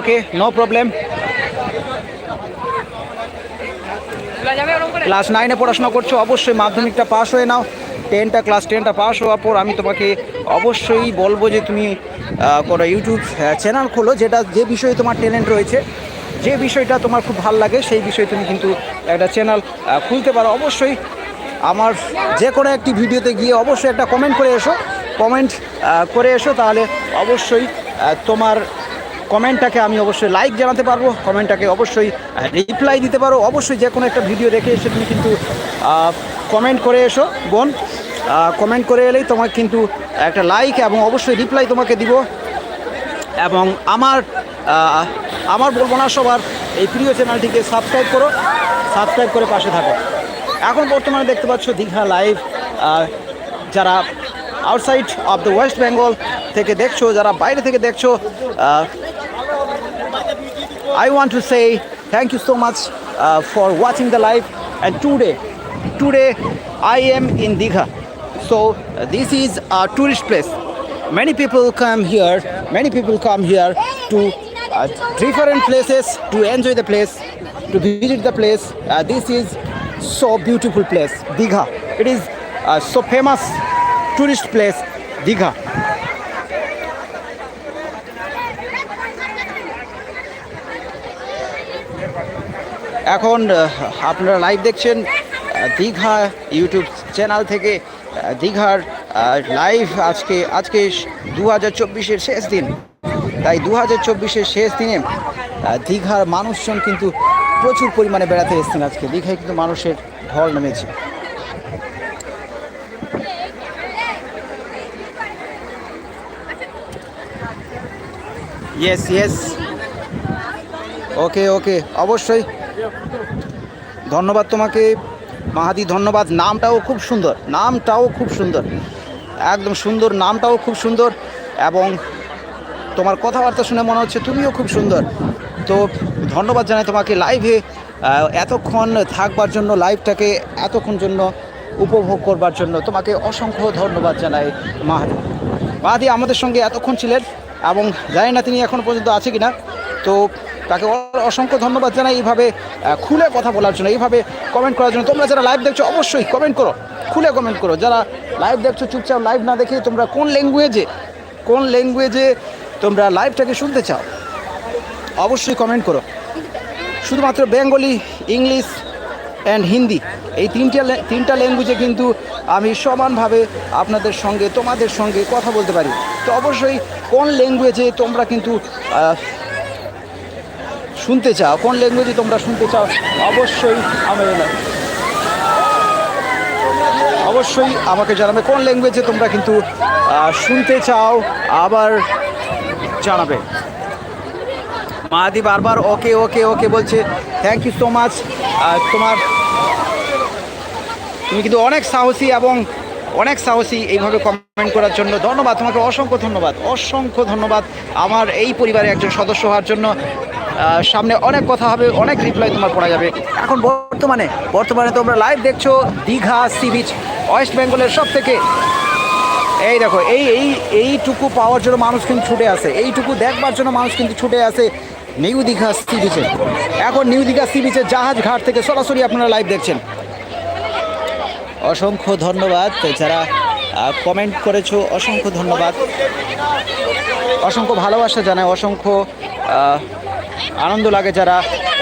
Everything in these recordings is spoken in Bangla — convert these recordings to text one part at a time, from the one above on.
ওকে নো প্রবলেম ক্লাস নাইনে পড়াশোনা করছ, অবশ্যই মাধ্যমিকটা পাস হয়ে নাও। টেনটা ক্লাস টেনটা পাস হওয়ার পর আমি তোমাকে অবশ্যই বলব যে তুমি কোনো ইউটিউব চ্যানেল খোলো যেটা, যে বিষয়ে তোমার ট্যালেন্ট রয়েছে, যে বিষয়টা তোমার খুব ভালো লাগে, সেই বিষয়ে তুমি কিন্তু একটা চ্যানেল খুলতে পারো। অবশ্যই আমার যে কোনো একটি ভিডিওতে গিয়ে অবশ্যই একটা কমেন্ট করে এসো। কমেন্ট করে এসো, তাহলে অবশ্যই তোমার কমেন্টটাকে আমি অবশ্যই লাইক জানাতে পারব, কমেন্টটাকে অবশ্যই রিপ্লাই দিতে পারো, অবশ্যই যে কোনো একটা ভিডিও দেখে এসে তুমি কিন্তু কমেন্ট করে এসো, বোন। কমেন্ট করে এলেই তোমাকে কিন্তু একটা লাইক এবং অবশ্যই রিপ্লাই তোমাকে দিব। এবং আমার আমার বলব না সবার, এই প্রিয় চ্যানেলটিকে সাবস্ক্রাইব করো সাবস্ক্রাইব করে পাশে থাকো। এখন বর্তমানে দেখতে পাচ্ছ দীঘা লাইভ যারা outside of the West Bengal থেকে দেখছ, যারা বাইরে থেকে দেখছ I want to say thank you so much uh, for watching the live. And today, today I am in Digha. So uh, this is a tourist place. Many people come here. Many people come here to uh, different places to enjoy the place, to visit the place. Uh, this is so beautiful place, Digha. It is uh, so famous tourist place, Digha. এখন আপনারা লাইভ দেখছেন দীঘা ইউটিউব চ্যানেল থেকে দীঘার লাইভ আজকে আজকে দু হাজার চব্বিশের শেষ দিন। তাই দু হাজার চব্বিশের শেষ দিনে দীঘার মানুষজন কিন্তু প্রচুর পরিমাণে বেড়াতে এসেছেন আজকে। দীঘায় কিন্তু মানুষের ঢল নেমেছে। ইয়েস ইয়েস ওকে ওকে অবশ্যই ধন্যবাদ তোমাকে। মাহাদি, ধন্যবাদ। নামটাও খুব সুন্দর। নামটাও খুব সুন্দর। একদম সুন্দর। নামটাও খুব সুন্দর এবং তোমার কথাবার্তা শুনে মনে হচ্ছে তুমিও খুব সুন্দর। তো ধন্যবাদ জানাই তোমাকে লাইভে এতক্ষণ থাকবার জন্য লাইভটাকে এতক্ষণ জন্য উপভোগ করবার জন্য তোমাকে অসংখ্য ধন্যবাদ জানাই মাহাদি। মাহাদি আমাদের সঙ্গে এতক্ষণ ছিলেন এবং জানি না তিনি এখনও পর্যন্ত আছে কিনা। তো তাকে অসংখ্য ধন্যবাদ জানাই এইভাবে খুলে কথা বলার জন্য, এইভাবে কমেন্ট করার জন্য। তোমরা যারা লাইভ দেখছ, অবশ্যই কমেন্ট করো, খুলে কমেন্ট করো। যারা লাইভ দেখছ, চুপচাপ লাইভ না দেখে তোমরা কোন ল্যাঙ্গুয়েজে কোন ল্যাঙ্গুয়েজে তোমরা লাইভটাকে শুনতে চাও, অবশ্যই কমেন্ট করো। শুধুমাত্র বেঙ্গলি, ইংলিশ অ্যান্ড হিন্দি, এই তিনটা তিনটা ল্যাঙ্গুয়েজে কিন্তু আমি সমানভাবে আপনাদের সঙ্গে, তোমাদের সঙ্গে কথা বলতে পারি। তো অবশ্যই কোন ল্যাঙ্গুয়েজে তোমরা কিন্তু শুনতে চাও, কোন ল্যাঙ্গুয়েজে তোমরা শুনতে চাও, অবশ্যই আমি অবশ্যই আমাকে জানাবে কোন ল্যাঙ্গুয়েজে তোমরা কিন্তু শুনতে চাও, আবার জানাবে। মাহাদি বারবার ওকে ওকে ওকে বলছে থ্যাংক ইউ সো মাচ তোমার, তুমি কিন্তু অনেক সাহসী এবং অনেক সাহসী এইভাবে কমেন্ট করার জন্য। ধন্যবাদ, তোমাকে অসংখ্য ধন্যবাদ অসংখ্য ধন্যবাদ আমার এই পরিবারে একজন সদস্য হওয়ার জন্য। সামনে অনেক কথা হবে, অনেক রিপ্লাই তোমার পড়া যাবে। এখন বর্তমানে বর্তমানে তোমরা লাইভ দেখছ দীঘা সি বিচ ওয়েস্ট বেঙ্গলের সব থেকে এই দেখো, এই এই, এইটুকু পাওয়ার জন্য মানুষ কিন্তু ছুটে আসে, এইটুকু দেখবার জন্য মানুষ কিন্তু ছুটে আসে নিউ দীঘা সি বিচে এখন নিউ দীঘা সি বিচের জাহাজ ঘাট থেকে সরাসরি আপনারা লাইভ দেখছেন। অসংখ্য ধন্যবাদ যারা কমেন্ট করেছ, অসংখ্য ধন্যবাদ। অসংখ্য ভালোবাসা জানায় অসংখ্য আনন্দ লাগে যারা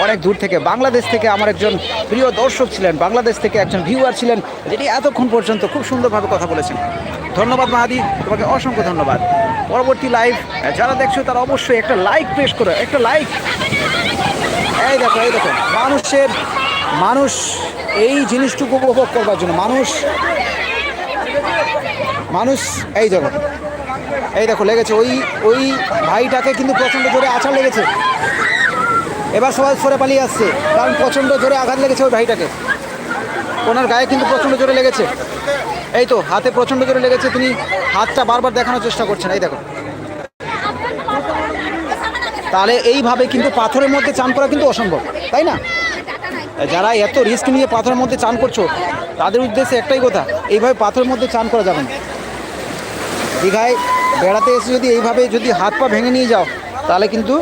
অনেক দূর থেকে। বাংলাদেশ থেকে আমার একজন প্রিয় দর্শক ছিলেন, বাংলাদেশ থেকে একজন ভিউয়ার ছিলেন, যিনি এতক্ষণ পর্যন্ত খুব সুন্দরভাবে কথা বলেছেন। ধন্যবাদ মাহাদি, তোমাকে অসংখ্য ধন্যবাদ। পরবর্তী লাইভ যারা দেখছ তারা অবশ্যই একটা লাইক প্রেস করো, একটা লাইক এই দেখো এই দেখো, মানুষের, মানুষ এই জিনিসটুকু উপভোগ করবার জন্য, মানুষ মানুষ, এই দেখো এই দেখো, লেগেছে। ওই ওই ভাইটাকে কিন্তু প্রচণ্ড জোরে আছাড় লেগেছে। এবার সবাই সরে পালিয়ে আসছে। কারণ প্রচণ্ড জোরে আঘাত লেগেছে ওই ভাইটাকে। ওনার গায়ে কিন্তু প্রচণ্ড জোরে লেগেছে। এই তো, হাতে প্রচণ্ড জোরে লেগেছে, তিনি হাতটা বারবার দেখানোর চেষ্টা করছেন। এই দেখো। তাহলে এইভাবে কিন্তু পাথরের মধ্যে চান করা কিন্তু অসম্ভব, তাই না? যারা এত রিস্ক নিয়ে পাথরের মধ্যে চান করছ, তাদের উদ্দেশ্যে একটাই কথা, এইভাবে পাথরের মধ্যে চান করা যাবে না। দীঘায় বেড়াতে এসে যদি এইভাবে যদি হাত পা ভেঙে নিয়ে যাও, তাহলে কিন্তু